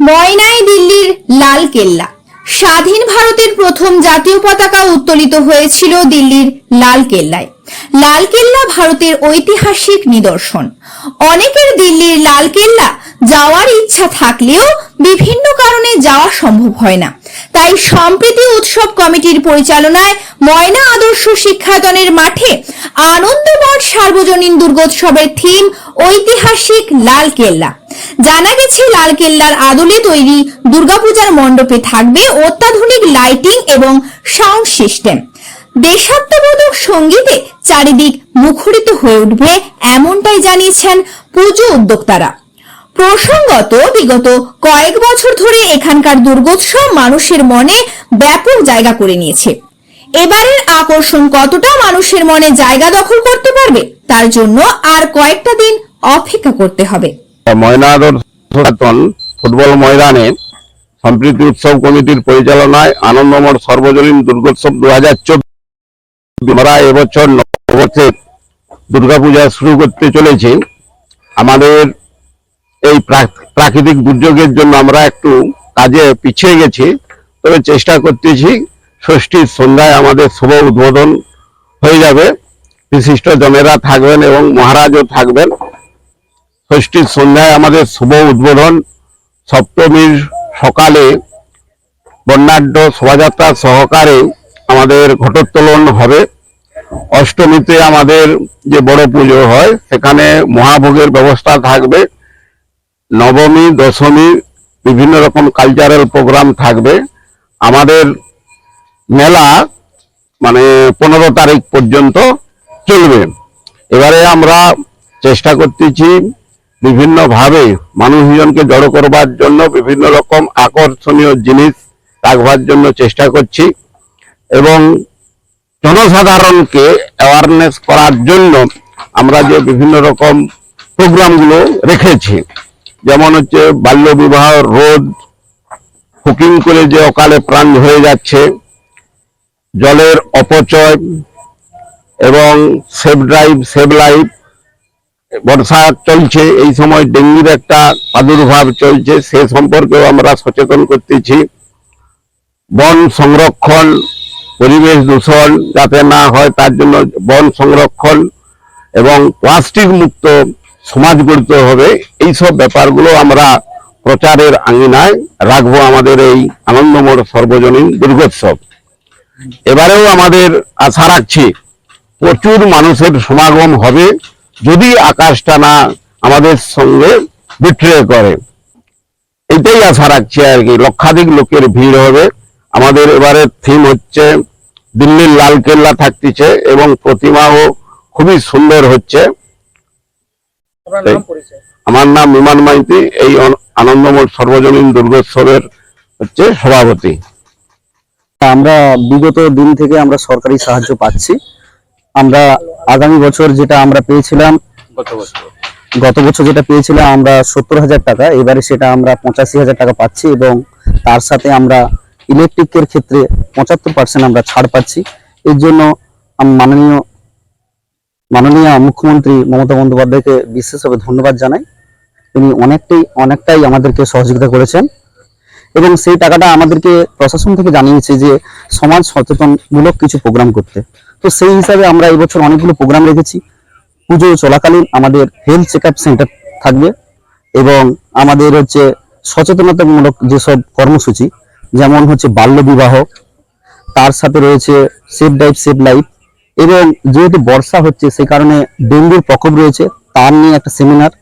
ময়নায় দিল্লির লাল কেল্লা। স্বাধীন ভারতের প্রথম জাতীয় পতাকা উত্তোলিত হয়েছিল দিল্লির লাল কেল্লায়। লাল কেল্লা ভারতের ঐতিহাসিক নিদর্শন। অনেকের দিল্লির লাল কেল্লা যাওয়ার ইচ্ছা থাকলেও বিভিন্ন কারণে যাওয়া সম্ভব হয় না। তাই সম্প্রীতি উৎসব কমিটির পরিচালনায় ময়না আদর্শ শিক্ষায়তনের মাঠে আনন্দমঠ সার্বজনীন দুর্গোৎসবের থিম ঐতিহাসিক লাল কেল্লা। জানা গেছে, লাল কেল্লার আদলে তৈরি দুর্গাপূজার মণ্ডপে থাকবে অত্যাধুনিক লাইটিং এবং সাউন্ড সিস্টেম। দেশাত্মবোধক সঙ্গীতে চারিদিক মুখরিত হয়ে উঠবে এমনটাই জানিয়েছেন পুজো উদ্যোক্তারা। প্রসঙ্গত, বিগত কয়েক বছর ধরে এখানকার দুর্গোৎসব মানুষের মনে ব্যাপক জায়গা করে নিয়েছে। এবারের আকর্ষণ কতটা মানুষের মনে জায়গা দখল করতে পারবে, তার জন্য আর কয়েকটা দিন অপেক্ষা করতে হবে। ময়নাদর সচেতন ফুটবল ময়দানে সম্প্রীতি উৎসব কমিটির পরিচালনায় আনন্দমঠ সর্বজনীন দুর্গোৎসব দু হাজার আমরা এবছর নববর্ষে দুর্গাপূজা শুরু করতে চলেছি। আমাদের এই প্রা- প্রাকৃতিক দুর্যোগের জন্য আমরা একটু কাজে পিছিয়ে গেছি, তবে চেষ্টা করতেছি ষষ্ঠীর সন্ধ্যায় আমাদের শুভ উদ্বোধন হয়ে যাবে। বিশিষ্ট জনেরা থাকবেন এবং মহারাজও থাকবেন। ষষ্ঠীর সন্ধ্যায় আমাদের শুভ উদ্বোধন। সপ্তমীর সকালে বর্ণাঢ্য শোভাযাত্রা সহকারে আমাদের ঘটোত্তোলন হবে। অষ্টমীতে আমাদের যে বড় পুজো হয়, সেখানে মহাভোগের ব্যবস্থা থাকবে। নবমী, দশমী, বিভিন্ন রকম কালচারাল প্রোগ্রাম থাকবে। আমাদের মেলা মানে পনেরো তারিখ পর্যন্ত চলবে। এবারে আমরা চেষ্টা করতেছি বিভিন্নভাবে মানুষজনকে জড়ো করবার জন্য বিভিন্ন রকম আকর্ষণীয় জিনিস রাখবার জন্য চেষ্টা করছি এবং জনসাধারণকে অ্যাওয়ারনেস করার জন্য আমরা যে বিভিন্ন রকম প্রোগ্রামগুলো রেখেছি। যেমন হচ্ছে বাল্য বিবাহ রোধ হুকিং করে যে অকালে প্রাণ হয়ে যাচ্ছে, জলের অপচয় এবং সেভ ড্রাইভ সেভ লাইফ বর্ষা চলছে, এই সময় ডেঙ্গির একটা প্রাদুর্ভাব চলছে, সে সম্পর্কেও আমরা সচেতন করতেছি। বন সংরক্ষণ, পরিবেশ দূষণ যাতে না হয়, তার জন্য বন সংরক্ষণ এবং প্লাস্টিক মুক্ত সমাজ গড়তে হবে এই সব ব্যাপারগুলো আমরা প্রচারের আঙিনায় রাখব আমাদের এই আনন্দময় সর্বজনীন দুর্গোৎসব। এবারেও আমাদের আশা রাখছি প্রচুর মানুষের সমাগম হবে। যদি আকাশটা না আমাদের সঙ্গে বিট্রে করে এটাই আশা রাখছি আর কি। লক্ষাধিক লোকের ভিড় হবে। আমাদের এবারের থিম হচ্ছে দিল্লির লাল কেল্লা থাকতেছে এবং প্রতিমাও খুবই সুন্দর হচ্ছে। আমার নাম বিমান মাইতি। এই আনন্দময় সর্বজনীন দুর্গোৎসবের হচ্ছে সভাপতি। আমরা বিগত দিন থেকে আমরা সরকারি সাহায্য পাচ্ছি। আমরা আগামী বছর যেটা আমরা পেয়েছিলাম গত বছর। যেটা পেয়েছিলাম আমরা সত্তর হাজার টাকা এবারে সেটা আমরা পঁচাশি হাজার টাকা পাচ্ছি এবং তার সাথে আমরা ইলেকট্রিকের ক্ষেত্রে পঁচাত্তর পার্সেন্ট আমরা ছাড় পাচ্ছি। এর জন্য মাননীয় মাননীয় মুখ্যমন্ত্রী মমতা বন্দ্যোপাধ্যায়কে বিশেষভাবে ধন্যবাদ জানাই। তিনি অনেকটাই অনেকটাই আমাদেরকে সহযোগিতা করেছেন এবং সেই টাকাটা আমাদেরকে প্রশাসন থেকে জানিয়েছে যে সমাজ সচেতনমূলক কিছু প্রোগ্রাম করতে। তো সেই হিসাবে আমরা এবছর অনেকগুলো প্রোগ্রাম রেখেছি। পুজো চলাকালীন আমাদের হেলথ চেক সেন্টার থাকবে এবং আমাদের হচ্ছে সচেতনতামূলক যেসব কর্মসূচি, যেমন হচ্ছে বাল্য বিবাহ, তার সাথে রয়েছে সেভ লাইফ সেভ লাইফ এবং যেহেতু বর্ষা হচ্ছে সেই কারণে ডেঙ্গুর প্রকোপ রয়েছে, তার নিয়ে একটা সেমিনার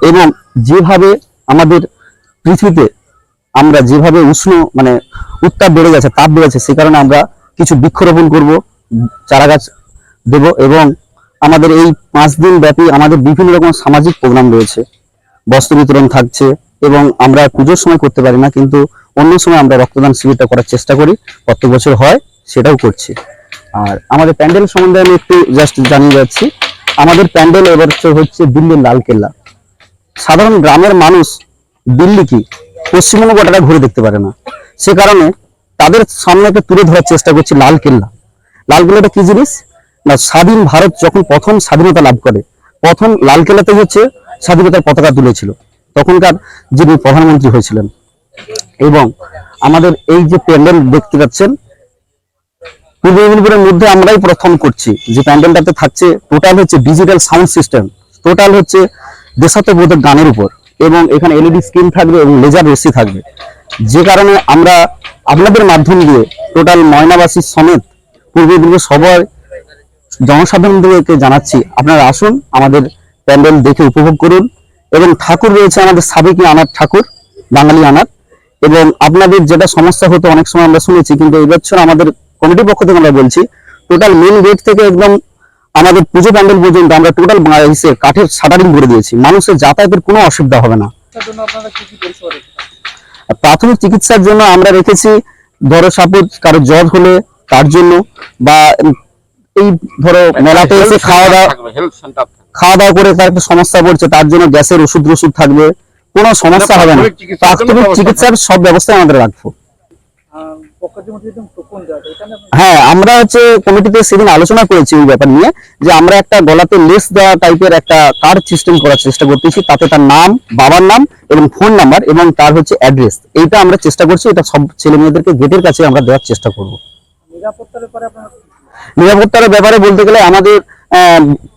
এবং যেভাবে আমাদের পৃথিবীতে আমরা যেভাবে উষ্ণ মানে উত্তাপ বেড়ে গেছে, তাপ বেড়েছে, সে কারণে আমরা কিছু বৃক্ষরোপণ করব। চারা গাছ দেব এবং আমাদের এই পাঁচ দিন ব্যাপী আমাদের বিভিন্ন রকম সামাজিক প্রোগ্রাম রয়েছে। বস্ত্র বিতরণ থাকছে এবং আমরা পুজোর সময় করতে পারি না, কিন্তু অন্য সময় আমরা রক্তদান শিবিরটা করার চেষ্টা করি, প্রত্যেক বছর হয়, সেটাও করছি। আর আমাদের প্যান্ডেল সম্বন্ধে আমি একটু জাস্ট জানিয়ে যাচ্ছি। আমাদের প্যান্ডেল এবছর হচ্ছে দিল্লির লাল কেল্লা সাধারণ গ্রামের মানুষ দিল্লি কি পশ্চিমবঙ্গ গোটাটা ঘুরে দেখতে পারে না। সে কারণে তাদের সামনে একটা তুলে ধরার চেষ্টা করছি লাল কেল্লা লাল কেল্লাটা কি জিনিস? না, স্বাধীন ভারত যখন প্রথম স্বাধীনতা লাভ করে, প্রথম লাল কেল্লাতে হচ্ছে স্বাধীনতার পতাকা তুলেছিল। তখনকার যিনি প্রধানমন্ত্রী হয়েছিলেন। এবং আমাদের এই যে প্যান্ডেল দেখতে পাচ্ছেন, পূর্ব মেদিনীপুরের মধ্যে আমরাই প্রথম করছি। যে প্যান্ডেলটাতে থাকছে টোটাল হচ্ছে ডিজিটাল সাউন্ড সিস্টেম টোটাল হচ্ছে দেশাত্মবোধক গানের উপর। এবং এখানে এলইডি স্ক্রিন থাকবে এবং লেজার রশ্মি থাকবে। যে কারণে আমরা আপনাদের মাধ্যম দিয়ে টোটাল ময়নাবাসী সমেত পূর্ব মেদিনীপুর সবাই জনসাধারণদেরকে জানাচ্ছি, আপনারা আসুন, আমাদের প্যান্ডেল দেখে উপভোগ করুন এবং ঠাকুর রয়েছে আমাদের সাবেকি আনার ঠাকুর, বাঙালি আনার। এবং আপনাদের যেটা সমস্যা হতো, অনেক সময় আমরা শুনেছি, কিন্তু এই বছর আমাদের কমিটির পক্ষ থেকে আমরা বলছি টোটাল মেন গেট থেকে একদম আমাদের পুজো প্যান্ডেল পর্যন্ত আমরা টোটাল কাঠের শাটারিং করে দিয়েছি। মানুষের যাতায়াতের কোনো অসুবিধা হবে না। প্রাথমিক চিকিৎসার জন্য আমরা রেখেছি, ধরো সাপোজ কারও জ্বর হলে তার জন্য বা এই ধরো মেলাতে এসে খাওয়া দাওয়া খাওয়া দাওয়া করে তার একটা সমস্যা পড়ছে তার জন্য গ্যাসের ওষুধ ওষুধ থাকবে কোনো সমস্যা হবে না। প্রাথমিক চিকিৎসার সব ব্যবস্থা আমাদের রাখব। হ্যাঁ আমরা হচ্ছে কমিটিতে সেদিন আলোচনা করেছি ওই ব্যাপার নিয়ে যে আমরা একটা গলাতে লেস দেওয়া টাইপের একটা কার্ড সিস্টেম করার চেষ্টা করতেছি তাতে তার নাম বাবার নাম এবং ফোন নাম্বার এবং তার হচ্ছে অ্যাড্রেস এইটা আমরা চেষ্টা করছি এটা সব ছেলে মেয়েদেরকে গেটের কাছে আমরা দেওয়ার চেষ্টা করব। নিরাপত্তার ব্যাপারে বলতে গেলে আমাদের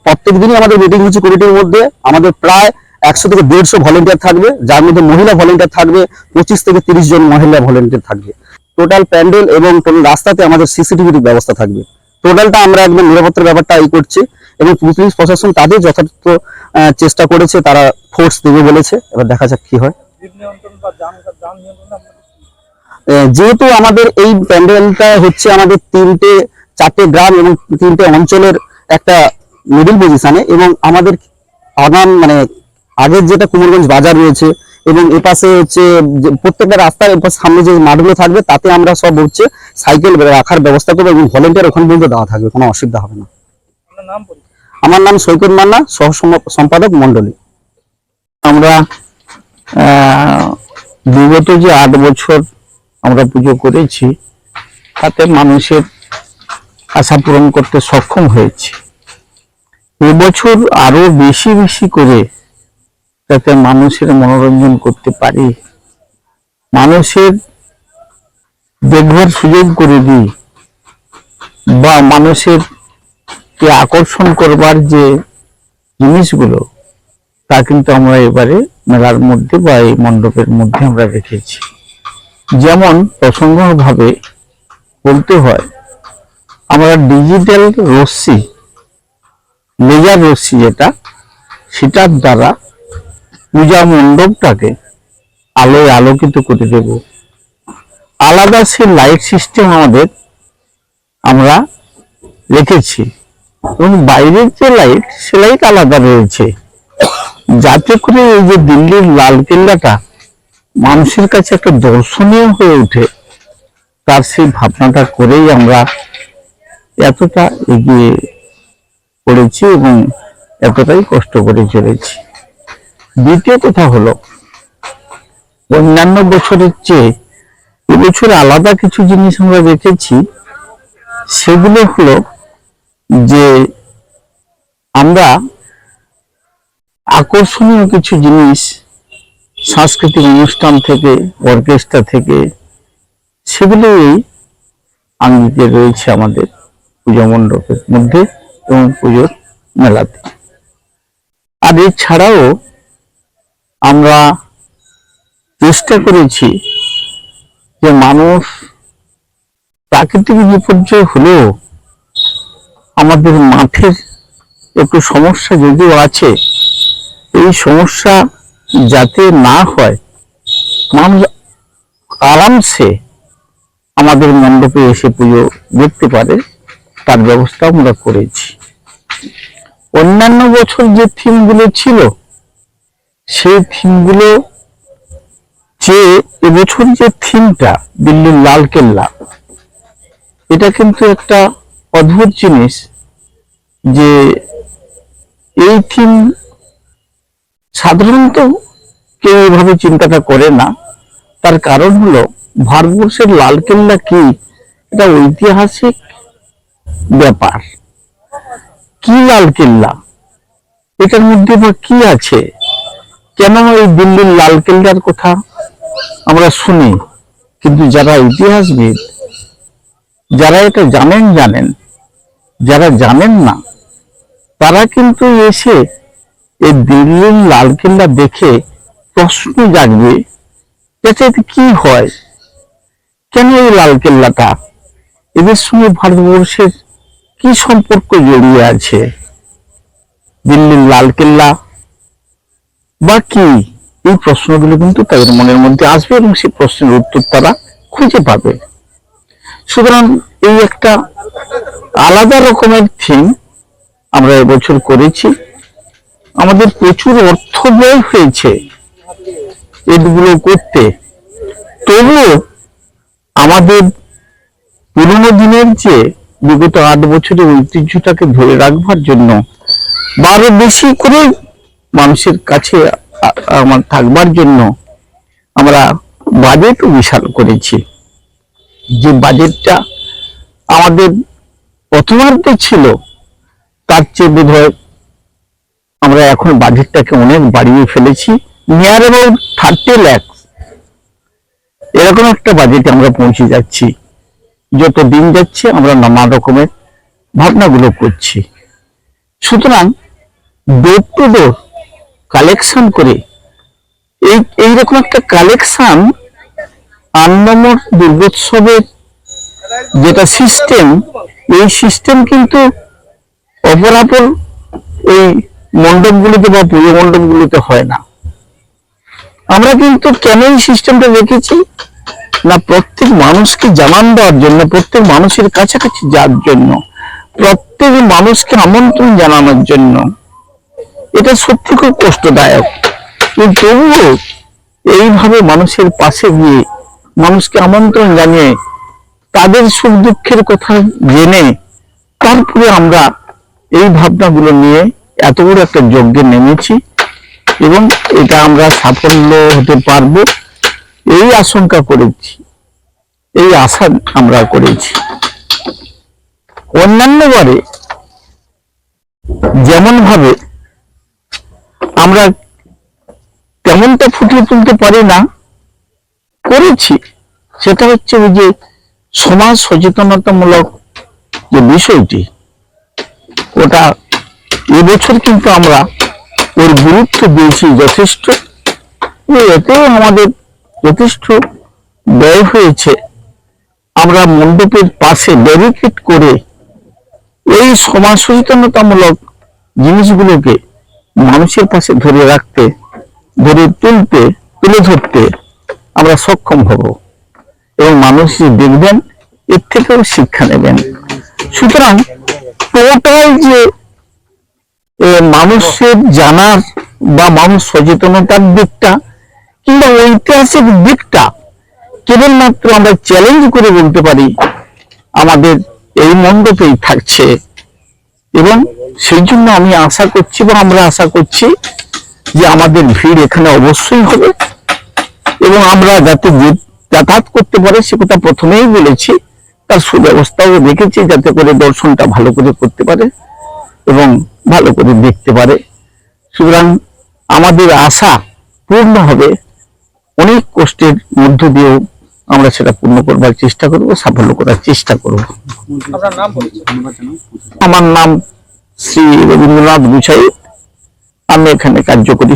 প্রত্যেক দিনই আমাদের মিটিং হচ্ছে কমিটির মধ্যে। আমাদের প্রায় একশো থেকে দেড়শো ভলেন্টিয়ার থাকবে যার মধ্যে মহিলা ভলেন্টিয়ার থাকবে পঁচিশ থেকে তিরিশ জন মহিলা ভলেন্টিয়ার থাকবে। টোটাল প্যান্ডেল এবং রাস্তাতে আমাদের সিসিটিভির ব্যবস্থা থাকবে। টোটালটা আমরা একদম নিরাপত্তার ব্যাপারটা এই করছি এবং পুলিশ প্রশাসন তাদের যথার্থ চেষ্টা করেছে তারা ফোর্স দেবে বলেছে। এবার দেখা যাক কি হয়। যেহেতু আমাদের এই প্যান্ডেলটা হচ্ছে আমাদের তিনটে চারটে গ্রাম এবং তিনটে অঞ্চলের একটা মিডিল পজিশনে এবং আমাদের আগাম মানে আগের যেটা কুমারগঞ্জ বাজার রয়েছে এবং এপাশে হচ্ছে যে প্রত্যেকটা রাস্তার সামনে যে মাঠগুলো থাকবে তাতে আমরা সব হচ্ছে সাইকেল রাখার ব্যবস্থা করব এবং ভলেন্টিয়ার ওখানে পর্যন্ত দেওয়া থাকবে কোনো অসুবিধা হবে না। আমার নাম সৈকত মান্না সহ সম্পাদক মন্ডলী আমরা বিগত যে আট বছর আমরা পুজো করেছি, তাতে মানুষের আশা পূরণ করতে সক্ষম হয়েছে। এবছর আরও বেশি বেশি করে যাতে মানুষের মনোরঞ্জন করতে পারি, মানুষের দেখবার সুযোগ করে দিই, বা মানুষের কে আকর্ষণ করবার যে জিনিসগুলো, তা কিন্তু আমরা এবারে মেলার মধ্যে বা এই মণ্ডপের মধ্যে আমরা রেখেছি। যেমন প্রসঙ্গভাবে বলতে হয়, আমরা ডিজিটাল রশ্মি লেজার রশ্মি যেটা, সেটার দ্বারা পূজা মণ্ডপটাকে আলোয় আলোকিত করে দেব। আলাদা সে লাইট সিস্টেম আমাদের আমরা রেখেছি এবং বাইরের যে লাইট সে লাইট আলাদা রয়েছে। যাতে করে এই যে দিল্লির লাল কেল্লাটা মানুষের কাছে একটা দর্শনীয় হয়ে ওঠে, তার সেই ভাবনাটা করেই আমরা এতটা এগিয়ে পড়েছি এবং এতটাই কষ্ট করে চলেছি। দ্বিতীয় কথা হলো, অন্যান্য বছরের চেয়ে এবছর আলাদা কিছু জিনিস আমরা দেখেছি, সেগুলো হলো যে আমরা আকর্ষণীয় কিছু জিনিস সাংস্কৃতিক অনুষ্ঠান থেকে, অর্কেস্ট্রা থেকে সেগুলো এই আঙ্গিকে রয়েছে আমাদের পুজো মণ্ডপের মধ্যে এবং পুজোর মেলাতে। আর এছাড়াও আমরা চেষ্টা করেছি যে মানুষ প্রাকৃতিক বিপর্যয় হলেও আমাদের মাঠের একটু সমস্যা যদিও আছে, এই সমস্যা যাতে না হয়, মানুষ আরামসে আমাদের মণ্ডপে এসে পুজো দেখতে পারে, তার ব্যবস্থা আমরা করেছি। অন্যান্য বছর যে থিমগুলো ছিল, সেই থিমগুলো যে এবছর যে থিমটা, দিল্লির লাল কেল্লা, এটা কিন্তু একটা অদ্ভুত জিনিস যে এই থিম সাধারণত কেউ এভাবে চিন্তাটা করে না। তার কারণ হলো, ভারতবর্ষের লালকেল্লা কি? এটা ঐতিহাসিক ব্যাপার। কি লালকেল্লা? এটার মধ্যে বা কি আছে? কেন এই দিল্লির লালকেল্লার কথা আমরা শুনি? কিন্তু যারা ইতিহাসবিদ, যারা এটা জানেন জানেন। যারা জানেন না, তারা কিন্তু এসে এই দিল্লির লালকেল্লা দেখে প্রশ্ন জাগবে এতে কি হয়? কেন এই লালকেল্লাটা? এদের সঙ্গে ভারতবর্ষের কি সম্পর্ক জড়িয়ে আছে? দিল্লির লালকেল্লা বা কি? এই প্রশ্নগুলো কিন্তু তাদের মনের মধ্যে আসবে এবং সেই প্রশ্নের উত্তর তারা খুঁজে পাবে। সুতরাং এই একটা আলাদা রকমের থিম আমরা এবছর করেছি। আমাদের প্রচুর অর্থ ব্যয় হয়েছে এগুলো করতে। তবুও আমাদের পুরোনো দিনের যে বিগত আট বছরের ঐতিহ্যটাকে ধরে রাখবার জন্য বারো বেশি করে মানুষের কাছে আমার থাকবার জন্য আমরা বাজেটও বিশাল করেছি। যে বাজেটটা আমাদের প্রথমার্ধে ছিল, তার চেয়ে বোধ আমরা এখন বাজেটটাকে অনেক বাড়িয়ে ফেলেছি। নিয়ার অ্যাবাউট থার্টি ল্যাক্স এরকম একটা বাজেটে আমরা পৌঁছে যাচ্ছি। যত দিন যাচ্ছে, আমরা নানা রকমের ভাবনাগুলো করছি। সুতরাং ডোর টু ডোর কালেকশন করে, এই এইরকম একটা কালেকশন আট নম্বর দুর্গোৎসবের যেটা সিস্টেম এই সিস্টেম কিন্তু অপরাপর এই মণ্ডপগুলিতে বা পুজো মণ্ডপগুলিতে হয় না। আমরা কিন্তু কেন এই সিস্টেমটা রেখেছি? না, প্রত্যেক মানুষকে জানান দেওয়ার জন্য, প্রত্যেক মানুষের কাছাকাছি যাওয়ার জন্য, প্রত্যেক মানুষকে আমন্ত্রণ জানানোর জন্য। এটা সত্যি খুব কষ্টদায়ক। কিন্তু তবুও এইভাবে মানুষের পাশে গিয়ে, মানুষকে আমন্ত্রণ জানিয়ে, তাদের সুখ দুঃখের কথা জেনে, তারপরে আমরা এই ভাবনাগুলো নিয়ে এত বড় একটা যজ্ঞে নেমেছি এবং এটা আমরা সাফল্য হতে পারব এই আশঙ্কা করেছি। এই আশা আমরা করেছি। অন্যান্য বারে যেমন ভাবে আমরা তেমনটা ফুটিয়ে তুলতে পারি না, করেছি। সেটা হচ্ছে ওই যে সমাজ সচেতনতামূলক যে বিষয়টি, ওটা এবছর কিন্তু আমরা ওর গুরুত্ব দিয়েছি যথেষ্ট। এতেও আমাদের যথেষ্ট ব্যয় হয়েছে। আমরা মণ্ডপের পাশে ব্যারিকেড করে এই সমাজ সচেতনতামূলক জিনিসগুলোকে মানুষের পাশে ধরে রাখতে, ধরে তুলতে, তুলে ধরতে আমরা সক্ষম হব এবং মানুষ যে দেখবেন, এর থেকেও শিক্ষা নেবেন। সুতরাং টোটাল যে মানুষের জানার বা মানুষ সচেতনতার দিকটা কিংবা ঐতিহাসিক দিকটা কেবলমাত্র আমরা চ্যালেঞ্জ করে বলতে পারি আমাদের এই মণ্ডপেই থাকছে। এবং সেই জন্য আমি আশা করছি বা আমরা আশা করছি যে আমাদের ভিড় এখানে অবশ্যই হবে এবং আমরা যাতে যাতায়াত করতে পারে সে কথা প্রথমেই বলেছি। তার সুব্যবস্থাও রেখেছি যাতে করে দর্শনটা ভালো করে করতে পারে। এবং ভালো করে দেখতে পারে। সুতরাং আমাদের আশা পূর্ণ হবে। অনেক কষ্টের মধ্য দিয়েও আমরা সেটা পূর্ণ করবার চেষ্টা করব সাফল্য করার চেষ্টা করব। আমার নাম শ্রী রবীন্দ্রনাথ গুছাই আমি এখানে কার্যকরী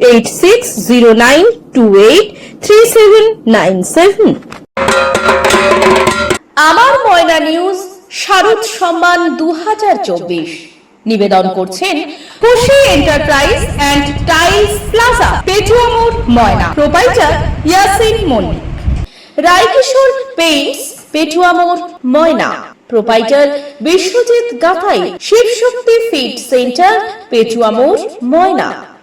eight six zero nine two eight three seven nine seven আমার ময়না নিউজ, শারদ সম্মান দু হাজার চব্বিশ। নিবেদন করছেন Khushi enterprise and tiles plaza, Petuamore Moyna proprietor Yasin Mallick. Raikishore paints, Petuamore Moyna proprietor Biswajit Gathai, Shibshakti feed centre, Petuamore Moyna.